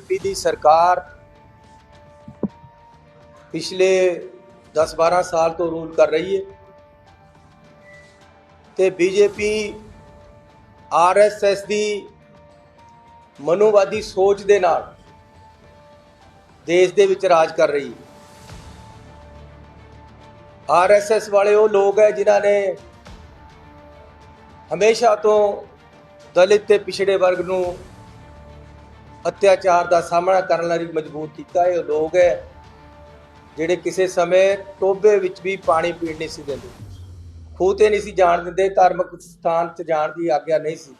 BJP ਦੀ ਸਰਕਾਰ ਪਿਛਲੇ 10-12 ਸਾਲ ਤੋਂ ਰੂਲ ਕਰ ਰਹੀ ਹੈ ਤੇ ਬੀਜੇਪੀ ਆਰਐਸਐਸ ਦੀ ਮਨੋਵਾਦੀ ਸੋਚ ਦੇ ਨਾਲ ਦੇਸ਼ ਦੇ ਵਿੱਚ ਰਾਜ ਕਰ ਰਹੀ ਹੈ। ਆਰਐਸਐਸ ਵਾਲੇ ਉਹ ਲੋਕ ਹੈ ਜਿਨ੍ਹਾਂ ਨੇ ਹਮੇਸ਼ਾ ਤੋਂ ਦਲਿਤ ਤੇ ਪਿਛੜੇ ਵਰਗ ਨੂੰ ਅਤਿਆਚਾਰ ਦਾ ਸਾਹਮਣਾ ਕਰਨ ਲਈ ਮਜਬੂਰ ਕੀਤਾ। ਇਹ ਲੋਕ ਹੈ, ਜਿਹੜੇ ਕਿਸੇ ਸਮੇਂ ਟੋਬੇ ਵਿੱਚ ਵੀ ਪਾਣੀ ਪੀਣ ਨਹੀਂ ਸੀ ਦਿੰਦੇ। ਖੂਹ ਤੇ ਨਹੀਂ ਸੀ ਜਾਣ ਦਿੰਦੇ, ਧਾਰਮਿਕ ਸਥਾਨ 'ਚ ਜਾਣ ਦੀ ਆਗਿਆ ਨਹੀਂ ਸੀ।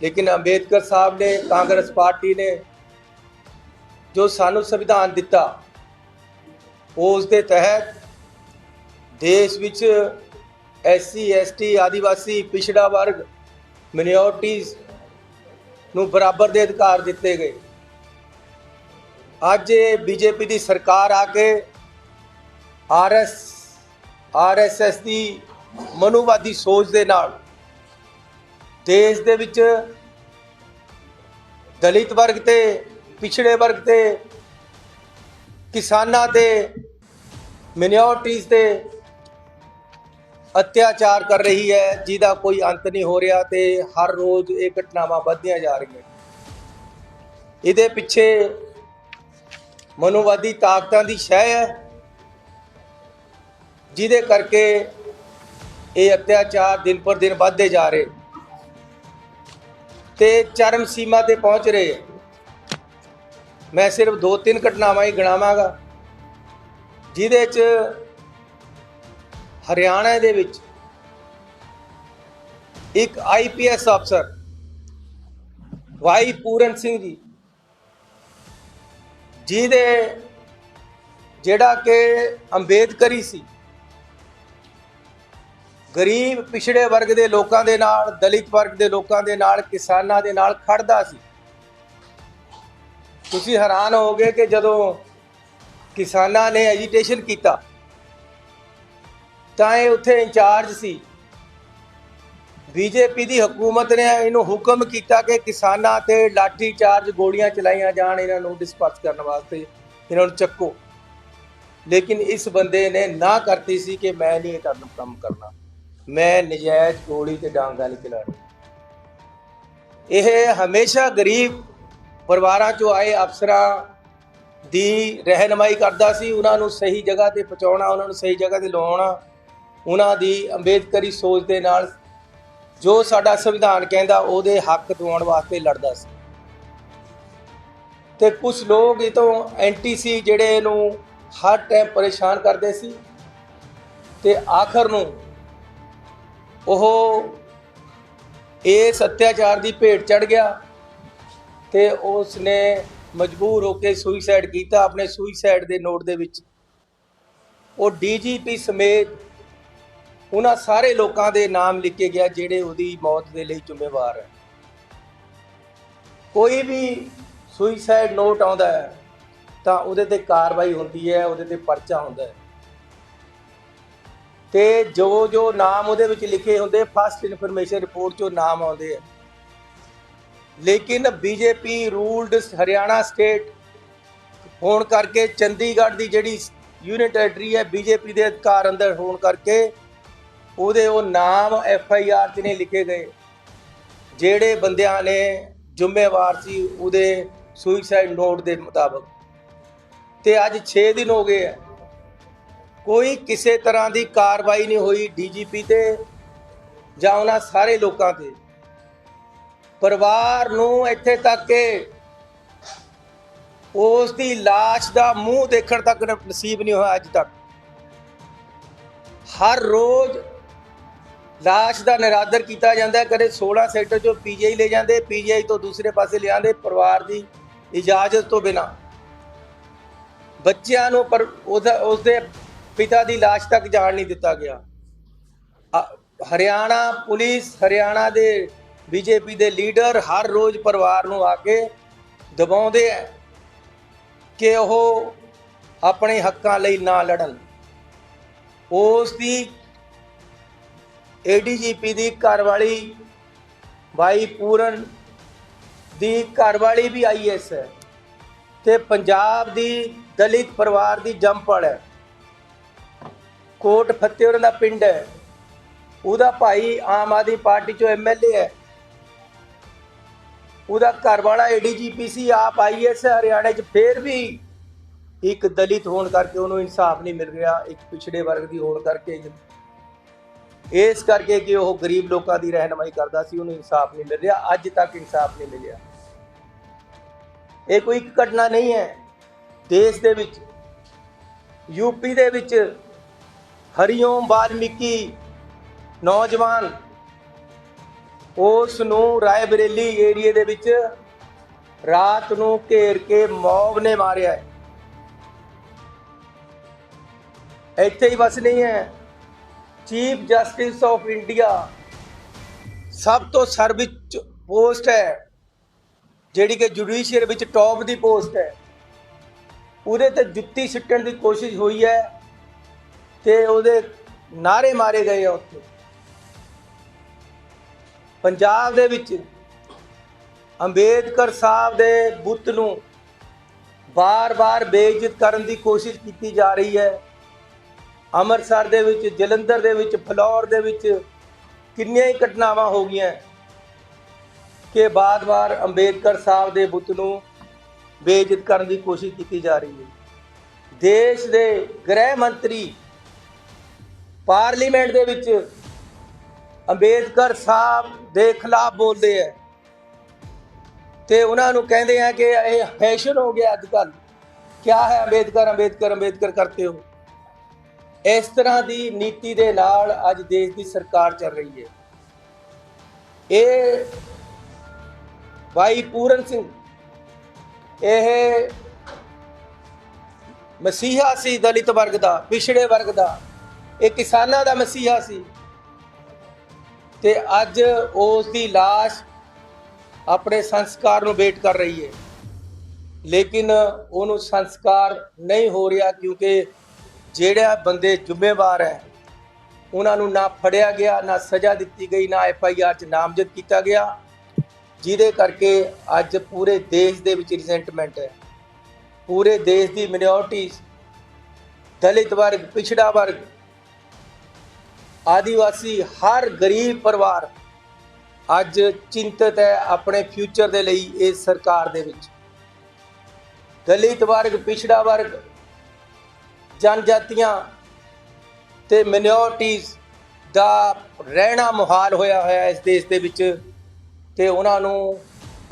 ਲੇਕਿਨ ਅੰਬੇਦਕਰ ਸਾਹਿਬ ਨੇ, ਕਾਂਗਰਸ ਪਾਰਟੀ ਨੇ ਜੋ ਸਾਨੂੰ ਸੰਵਿਧਾਨ ਦਿੱਤਾ, ਉਸ ਦੇ ਤਹਿਤ ਦੇਸ਼ ਵਿੱਚ ਐਸਸੀ, ਐਸਟੀ, ਆਦੀਵਾਸੀ, ਪਿਛੜਾ ਵਰਗ ਮਿਨੋਰਟੀਜ਼ ਨੂੰ ਬਰਾਬਰ ਦੇ ਅਧਿਕਾਰ ਦਿੱਤੇ ਗਏ। ਅੱਜ ਇਹ ਬੀਜੇਪੀ ਦੀ ਸਰਕਾਰ ਆ ਕੇ ਆਰਐਸ, ਆਰਐਸਐਸ ਦੀ ਮਨੁਵਾਦੀ ਸੋਚ ਦੇ ਨਾਲ ਦੇਸ਼ ਦੇ ਵਿੱਚ ਦਲਿਤ ਵਰਗ ਤੇ, ਪਿਛੜੇ ਵਰਗ ਤੇ, ਕਿਸਾਨਾਂ ਤੇ ਮਿਨੋਰਟੀਜ਼ ਤੇ ਅਤਿਆਚਾਰ ਕਰ ਰਹੀ ਹੈ, ਜਿਹਦਾ ਕੋਈ ਅੰਤ ਨਹੀਂ ਹੋ ਰਿਹਾ ਤੇ ਹਰ ਰੋਜ਼ ਇਹ ਘਟਨਾਵਾਂ ਵੱਧਦੀਆਂ ਜਾ ਰਹੀਆਂ। ਇਹਦੇ ਪਿੱਛੇ ਮਨੋਵਾਦੀ ਤਾਕਤਾਂ ਦੀ ਸ਼ਹਿ ਹੈ, ਜਿਹਦੇ ਕਰਕੇ ਇਹ ਅਤਿਆਚਾਰ ਦਿਨ ਪਰ ਦਿਨ ਵੱਧਦੇ ਜਾ ਰਹੇ। ਤੇ ਚਰਮ ਸੀਮਾ ਤੇ ਪਹੁੰਚ ਰਹੇ। ਮੈਂ ਸਿਰਫ ਦੋ ਤਿੰਨ ਘਟਨਾਵਾਂ ਹੀ ਗਿਣਾਵਾਂਗਾ, ਜਿਹਦੇ 'ਚ ਹਰਿਆਣਾ ਦੇ ਵਿੱਚ ਇੱਕ ਆਈਪੀਐਸ ਅਫਸਰ ਵਾਈ ਪੂਰਨ ਸਿੰਘ ਜੀ, ਜਿਹਦੇ ਜਿਹੜਾ ਕਿ ਅੰਬੇਦਕਰੀ ਸੀ, ਗਰੀਬ ਪਿਛੜੇ ਵਰਗ ਦੇ ਲੋਕਾਂ ਦੇ ਨਾਲ, ਦਲਿਤ ਵਰਗ ਦੇ ਲੋਕਾਂ ਦੇ ਨਾਲ, ਕਿਸਾਨਾਂ ਦੇ ਨਾਲ ਖੜਦਾ ਸੀ। ਤੁਸੀਂ ਹੈਰਾਨ ਹੋਗੇ ਕਿ ਜਦੋਂ ਕਿਸਾਨਾਂ ਨੇ ਐਜੀਟੇਸ਼ਨ ਕੀਤਾ ਤਾਂ ਇਹ ਉੱਥੇ ਇੰਚਾਰਜ ਸੀ। ਬੀਜੇਪੀ ਦੀ ਹਕੂਮਤ ਨੇ ਇਹਨੂੰ ਹੁਕਮ ਕੀਤਾ ਕਿ ਕਿਸਾਨਾਂ ਤੇ ਲਾਠੀ ਚਾਰਜ ਗੋਲੀਆਂ ਚਲਾਈਆਂ ਜਾਣ, ਇਹਨਾਂ ਨੂੰ ਡਿਸਪਰਸ ਕਰਨ ਵਾਸਤੇ ਇਹਨਾਂ ਨੂੰ ਚੱਕੋ। ਲੇਕਿਨ ਇਸ ਬੰਦੇ ਨੇ ਨਾ ਕਰਤੀ ਸੀ ਕਿ ਮੈਂ ਨਹੀਂ ਇਹ ਕੰਮ ਕੰਮ ਕਰਨਾ। ਮੈਂ ਨਜਾਇਜ਼ ਗੋਲੀ ਤੇ ਡਾਂਗਾ ਨਹੀਂ ਚਲਾਣੀ ਇਹ ਹਮੇਸ਼ਾ ਗਰੀਬ ਪਰਿਵਾਰਾਂ ਚੋਂ ਆਏ ਅਫਸਰਾਂ ਦੀ ਰਹਿਨਮਾਈ ਕਰਦਾ ਸੀ। ਉਹਨਾਂ ਨੂੰ ਸਹੀ ਜਗ੍ਹਾ ਤੇ ਪਹੁੰਚਾਉਣਾ, ਉਹਨਾਂ ਨੂੰ ਸਹੀ ਜਗ੍ਹਾ ਤੇ ਲਾਉਣਾ ਉਹਨਾਂ ਦੀ ਅੰਬੇਦਕਰੀ ਸੋਚ ਦੇ ਨਾਲ ਜੋ ਸਾਡਾ ਸੰਵਿਧਾਨ ਕਹਿੰਦਾ ਉਹਦੇ ਹੱਕ ਦਿਵਾਉਣ ਵਾਸਤੇ ਲੜਦਾ ਸੀ। ਤੇ ਕੁਝ ਲੋਕ ਇਹ ਤੋਂ ਐਂਟੀ ਸੀ ਜਿਹੜੇ ਇਹਨੂੰ ਹਰ ਟਾਈਮ ਪਰੇਸ਼ਾਨ ਕਰਦੇ ਸੀ ਤੇ ਆਖਰ ਨੂੰ ਉਹ ਇਸ ਅਤਿਆਚਾਰ ਦੀ ਭੇਟ ਚੜ ਗਿਆ ਤੇ ਉਸ ਨੇ ਮਜਬੂਰ ਹੋ ਕੇ ਸੁਈਸਾਈਡ ਕੀਤਾ, ਆਪਣੇ ਸੁਈਸਾਈਡ ਦੇ ਨੋਟ ਦੇ ਵਿੱਚ। ਉਹ ਡੀਜੀਪੀ ਸਮੇਤ ਉਹਨਾਂ ਸਾਰੇ ਲੋਕਾਂ ਦੇ ਨਾਮ ਲਿਖੇ ਗਿਆ ਜਿਹੜੇ ਉਹਦੀ ਮੌਤ ਦੇ ਲਈ ਜ਼ਿੰਮੇਵਾਰ ਹੈ। ਕੋਈ ਵੀ ਸੁਈਸਾਈਡ ਨੋਟ ਆਉਂਦਾ ਹੈ, ਤਾਂ ਉਹਦੇ ਤੇ ਕਾਰਵਾਈ ਹੁੰਦੀ ਹੈ, ਉਹਦੇ ਤੇ ਪਰਚਾ ਹੁੰਦਾ ਹੈ। ਤੇ ਜੋ ਜੋ ਨਾਮ ਉਹਦੇ ਵਿੱਚ ਲਿਖੇ ਹੁੰਦੇ ਫਸਟ ਇਨਫੋਰਮੇਸ਼ਨ ਰਿਪੋਰਟ 'ਚੋਂ ਨਾਮ ਆਉਂਦੇ ਆ। ਲੇਕਿਨ ਬੀਜੇਪੀ ਰੂਲਡ ਹਰਿਆਣਾ ਸਟੇਟ ਹੋਣ ਕਰਕੇ ਚੰਡੀਗੜ੍ਹ ਦੀ ਜਿਹੜੀ ਯੂਨਿਟ ਟੈਰੀਟਰੀ ਹੈ ਬੀਜੇਪੀ ਦੇ ਅਧਿਕਾਰ ਅੰਦਰ ਹੋਣ ਕਰਕੇ ਉਹਦੇ ਉਹ ਨਾਮ ਐਫ ਆਈ ਆਰ 'ਚ ਨਹੀਂ ਲਿਖੇ ਗਏ। ਜਿਹੜੇ ਬੰਦਿਆਂ ਨੇ ਜ਼ਿੰਮੇਵਾਰ ਸੀ, ਉਹਦੇ ਸੁਈਸਾਈਡ ਨੋਟ ਦੇ ਮੁਤਾਬਕ। ਤੇ ਅੱਜ 6 ਦਿਨ ਹੋ ਗਏ ਹੈ ਕੋਈ ਕਿਸੇ ਤਰ੍ਹਾਂ ਦੀ ਕਾਰਵਾਈ ਨਹੀਂ ਹੋਈ ਡੀਜੀਪੀ ਤੇ ਜਾਂ ਉਹਨਾਂ ਸਾਰੇ ਲੋਕਾਂ ਤੇ। ਪਰਿਵਾਰ ਨੂੰ ਇੱਥੇ ਤੱਕ ਕਿ ਉਸ ਦੀ লাশ ਦਾ ਮੂੰਹ ਦੇਖਣ ਤੱਕ ਨਸੀਬ ਨਹੀਂ ਹੋਇਆ ਅੱਜ ਤੱਕ। ਹਰ ਰੋਜ਼ ਲਾਸ਼ ਦਾ ਨਿਰਾਦਰ ਕੀਤਾ ਜਾਂਦਾ ਹੈ। ਕਦੇ 16 ਸੈਕਟਰ ਚੋਂ ਪੀਜੀਆਈ ਲੈ ਜਾਂਦੇ, ਪੀਜੀਆਈ ਤੋਂ ਦੂਸਰੇ ਪਾਸੇ ਲਿਆਂਦੇ ਪਰਿਵਾਰ ਦੀ ਇਜਾਜ਼ਤ ਤੋਂ ਬਿਨਾ। ਬੱਚਿਆਂ ਨੂੰ ਪਰ ਉਹਦਾ, ਉਸਦੇ ਪਿਤਾ ਦੀ ਲਾਸ਼ ਤੱਕ ਜਾਣ ਨਹੀਂ ਦਿੱਤਾ ਗਿਆ। ਹਰਿਆਣਾ ਪੁਲਿਸ, ਹਰਿਆਣਾ ਦੇ ਬੀਜੇਪੀ ਦੇ ਲੀਡਰ ਹਰ ਰੋਜ਼ ਪਰਿਵਾਰ ਨੂੰ ਆ ਕੇ ਦਬਾਉਂਦੇ ਆ ਕਿ ਉਹ ਆਪਣੇ ਹੱਕਾਂ ਲਈ ਨਾ ਲੜਨ। ਉਸ ਦੀ ਏਡੀਜੀਪੀ ਦੀ ਘਰਵਾਲੀ ਬਾਈ ਪੂਰਨ ਦੀ ਘਰਵਾਲੀ ਵੀ ਆਈਐਸ ਹੈ ਤੇ ਪੰਜਾਬ ਦੀ ਦਲਿਤ ਪਰਿਵਾਰ ਦੀ ਜੰਮਪਲ ਹੈ ਕੋਟ ਫਤਿਹਪੁਰ ਦਾ ਪਿੰਡ ਹੈ ਉਹਦਾ ਭਾਈ ਆਮ ਆਦਮੀ ਪਾਰਟੀ ਚੋਂ ਐਮਐਲਏ ਹੈ ਉਹਦਾ ਘਰ ਵਾਲਾ ਏਡੀਜੀਪੀ ਸੀ, ਆਪ ਆਈਐਸ ਹਰਿਆਣਾ 'ਚ। ਫੇਰ ਵੀ ਇੱਕ ਦਲਿਤ ਹੋਣ ਕਰਕੇ ਉਹਨੂੰ ਇਨਸਾਫ ਨਹੀਂ ਮਿਲ ਰਿਹਾ, ਇੱਕ ਪਿਛੜੇ ਵਰਗ ਦੀ ਹੋਣ ਕਰਕੇ ਇਸ ਕਰਕੇ ਕਿ ਉਹ ਗਰੀਬ ਲੋਕਾਂ ਦੀ ਰਹਿਨਮਾਈ ਕਰਦਾ ਸੀ, ਉਹਨੂੰ ਇਨਸਾਫ ਨਹੀਂ ਮਿਲ ਰਿਹਾ, ਅੱਜ ਤੱਕ ਇਨਸਾਫ ਨਹੀਂ ਮਿਲਿਆ। ਇਹ ਕੋਈ ਇੱਕ ਘਟਨਾ ਨਹੀਂ ਹੈ। ਦੇਸ਼ ਦੇ ਵਿੱਚ, ਯੂਪੀ ਦੇ ਵਿੱਚ ਹਰੀਓਮ ਵਾਲਮੀਕੀ ਨੌਜਵਾਨ, ਉਸ ਨੂੰ ਰਾਏਬਰੇਲੀ ਏਰੀਏ ਦੇ ਵਿੱਚ ਰਾਤ ਨੂੰ ਘੇਰ ਕੇ ਮੌਬ ਨੇ ਮਾਰਿਆ ਇੱਥੇ ਹੀ ਬਸ ਨਹੀਂ ਹੈ। Chief justice of India. ਸਭ ਤੋਂ ਸਰਵਿੱਚ ਪੋਸਟ ਹੈ, ਜਿਹੜੀ ਕਿ ਜੁਡੀਸ਼ੀਅਰ ਵਿੱਚ ਟੌਪ ਦੀ ਪੋਸਟ ਹੈ। ਉਹਦੇ ਤੇ ਜੁੱਤੀ ਸਿੱਟਣ ਦੀ ਕੋਸ਼ਿਸ਼ ਹੋਈ ਹੈ ਤੇ ਉਹਦੇ ਨਾਰੇ ਮਾਰੇ ਗਏ ਆ ਉੱਥੇ। ਪੰਜਾਬ ਦੇ ਵਿੱਚ ਅੰਬੇਦਕਰ ਸਾਹਿਬ ਦੇ ਬੁੱਤ ਨੂੰ ਬਾਰ-ਬਾਰ ਬੇਇੱਜ਼ਤ ਕਰਨ ਦੀ ਕੋਸ਼ਿਸ਼ ਕੀਤੀ ਜਾ ਰਹੀ ਹੈ। ਅੰਮ੍ਰਿਤਸਰ ਦੇ ਵਿੱਚ, ਜਲੰਧਰ ਦੇ ਵਿੱਚ, ਫਲੌਰ ਦੇ ਵਿੱਚ ਕਿੰਨੀਆਂ ਹੀ ਘਟਨਾਵਾਂ ਹੋ ਗਈਆਂ ਕਿ ਬਾਰ-ਬਾਰ ਅੰਬੇਦਕਰ ਸਾਹਿਬ ਦੇ ਬੁੱਤ ਨੂੰ ਬੇਇੱਜ਼ਤ ਕਰਨ ਦੀ ਕੋਸ਼ਿਸ਼ ਕੀਤੀ ਜਾ ਰਹੀ ਹੈ। ਦੇਸ਼ ਦੇ ਗ੍ਰਹਿ ਮੰਤਰੀ ਪਾਰਲੀਮੈਂਟ ਦੇ ਵਿੱਚ ਅੰਬੇਦਕਰ ਸਾਹਿਬ ਦੇ ਖਿਲਾਫ ਬੋਲਦੇ ਆ ਤੇ ਉਹਨਾਂ ਨੂੰ ਕਹਿੰਦੇ ਆ ਕਿ ਇਹ ਫੈਸ਼ਨ ਹੋ ਗਿਆ ਅੱਜ ਕੱਲ ਕਿਆ ਹੈ ਅੰਬੇਦਕਰ ਅੰਬੇਦਕਰ ਅੰਬੇਦਕਰ ਕਰਤੇ ਹੋ? ਇਸ ਤਰ੍ਹਾਂ ਦੀ ਨੀਤੀ ਦੇ ਨਾਲ ਅੱਜ ਦੇਸ਼ ਦੀ ਸਰਕਾਰ ਚੱਲ ਰਹੀ ਹੈ। ਇਹ ਭਾਈ ਪੂਰਨ ਸਿੰਘ, ਇਹ ਮਸੀਹਾ ਸੀ ਦਲਿਤ ਵਰਗ ਦਾ, ਪਿਛੜੇ ਵਰਗ ਦਾ, ਇਹ ਕਿਸਾਨਾਂ ਦਾ ਮਸੀਹਾ ਸੀ। ਤੇ ਅੱਜ ਉਸ ਦੀ লাশ ਆਪਣੇ ਸੰਸਕਾਰ ਨੂੰ ਵੇਟ ਕਰ ਰਹੀ ਹੈ। ਲੇਕਿਨ ਉਹਨੂੰ ਸੰਸਕਾਰ ਨਹੀਂ ਹੋ ਰਿਹਾ ਕਿਉਂਕਿ ਜਿਹੜਾ ਬੰਦੇ ਜ਼ਿੰਮੇਵਾਰ ਹੈ, ਉਹਨਾਂ ਨੂੰ ਨਾ ਫੜਿਆ ਗਿਆ, ਨਾ ਸਜ਼ਾ ਦਿੱਤੀ ਗਈ, ਨਾ ਐਫ ਆਈ ਆਰ ਚ ਨਾਮਜ਼ਦ ਕੀਤਾ ਗਿਆ। ਜਿਹਦੇ ਕਰਕੇ ਅੱਜ ਪੂਰੇ ਦੇਸ਼ ਦੇ ਵਿੱਚ ਰਿਜ਼ੈਂਟਮੈਂਟ ਹੈ। ਪੂਰੇ ਦੇਸ਼ ਦੀ ਮਿਨੋਰਟੀਜ਼ ਦਲਿਤ ਵਰਗ, ਪਿਛੜਾ ਵਰਗ, ਆਦੀਵਾਸੀ, ਹਰ ਗਰੀਬ ਪਰਿਵਾਰ ਅੱਜ ਚਿੰਤਤ ਹੈ ਆਪਣੇ ਫਿਊਚਰ ਦੇ ਲਈ ਇਸ ਸਰਕਾਰ ਦੇ ਵਿੱਚ। ਦਲਿਤ ਵਰਗ, ਪਿਛੜਾ ਵਰਗ ਜਨਜਾਤੀਆਂ ਤੇ ਮਿਨੋਰਟੀਜ਼ ਦਾ ਰਹਿਣਾ ਮੁਹਾਲ ਹੋਇਆ ਹੋਇਆ ਇਸ ਦੇਸ਼ ਦੇ ਵਿੱਚ ਤੇ ਉਹਨਾਂ ਨੂੰ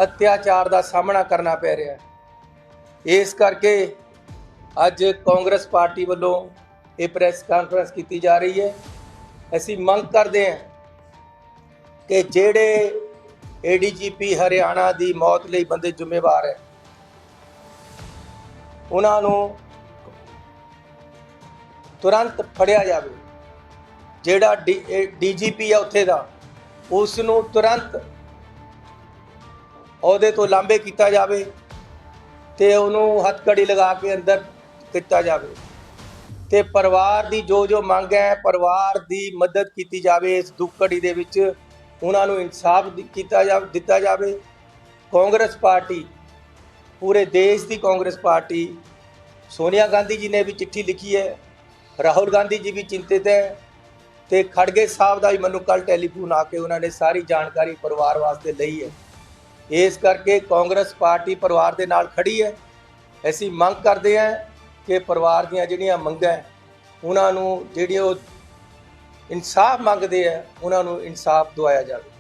ਅਤਿਆਚਾਰ ਦਾ ਸਾਹਮਣਾ ਕਰਨਾ ਪੈ ਰਿਹਾ ਹੈ। ਇਸ ਕਰਕੇ ਅੱਜ ਕਾਂਗਰਸ ਪਾਰਟੀ ਵੱਲੋਂ ਇਹ ਪ੍ਰੈਸ ਕਾਨਫਰੰਸ ਕੀਤੀ ਜਾ ਰਹੀ ਹੈ। ਅਸੀਂ ਮੰਗ ਕਰਦੇ ਹਾਂ ਕਿ ਜਿਹੜੇ ਏਡੀਜੀਪੀ ਹਰਿਆਣਾ ਦੀ ਮੌਤ ਲਈ ਬੰਦੇ ਜ਼ਿੰਮੇਵਾਰ ਹੈ, ਉਹਨਾਂ ਨੂੰ ਤੁਰੰਤ ਫੜਿਆ ਜਾਵੇ। ਜਿਹੜਾ ਡੀਜੀਪੀ ਹੈ ਉੱਥੇ ਦਾ ਉਸ ਨੂੰ ਤੁਰੰਤ ਅਹੁਦੇ ਤੋਂ ਲਾਂਬੇ ਕੀਤਾ ਜਾਵੇ ਤੇ ਉਹਨੂੰ ਹੱਥਕੜੀ ਲਗਾ ਕੇ ਅੰਦਰ ਕੀਤਾ ਜਾਵੇ। ਤੇ ਪਰਿਵਾਰ ਦੀ ਜੋ ਜੋ ਮੰਗ ਹੈ, ਪਰਿਵਾਰ ਦੀ ਮਦਦ ਕੀਤੀ ਜਾਵੇ, ਇਸ ਦੁੱਖ ਘੜੀ ਦੇ ਵਿੱਚ ਉਹਨਾਂ ਨੂੰ ਇਨਸਾਫ ਕੀਤਾ ਜਾ, ਦਿੱਤਾ ਜਾਵੇ। ਕਾਂਗਰਸ ਪਾਰਟੀ, ਪੂਰੇ ਦੇਸ਼ ਦੀ ਕਾਂਗਰਸ ਪਾਰਟੀ, ਸੋਨੀਆ ਗਾਂਧੀ ਜੀ ਨੇ ਵੀ ਚਿੱਠੀ ਲਿਖੀ ਹੈ। ਰਾਹੁਲ ਗਾਂਧੀ ਜੀ ਵੀ ਚਿੰਤਿਤ ਹੈ ਤੇ ਖੜਗੇ ਸਾਹਿਬ ਦਾ ਵੀ ਮੈਨੂੰ ਕੱਲ ਟੈਲੀਫੋਨ ਆ ਕੇ ਉਹਨਾਂ ਨੇ ਸਾਰੀ ਜਾਣਕਾਰੀ ਪਰਿਵਾਰ ਵਾਸਤੇ ਲਈ ਹੈ। ਇਸ ਕਰਕੇ ਕਾਂਗਰਸ ਪਾਰਟੀ ਪਰਿਵਾਰ ਦੇ ਨਾਲ ਖੜੀ ਹੈ। ਅਸੀਂ ਮੰਗ ਕਰਦੇ ਹਾਂ ਕਿ ਪਰਿਵਾਰ ਦੀਆਂ ਜਿਹੜੀਆਂ ਮੰਗਾਂ ਉਹਨਾਂ ਨੂੰ ਜਿਹੜੀ ਉਹ ਇਨਸਾਫ ਮੰਗਦੇ ਆ ਉਹਨਾਂ ਨੂੰ ਇਨਸਾਫ ਦਵਾਇਆ ਜਾਵੇ।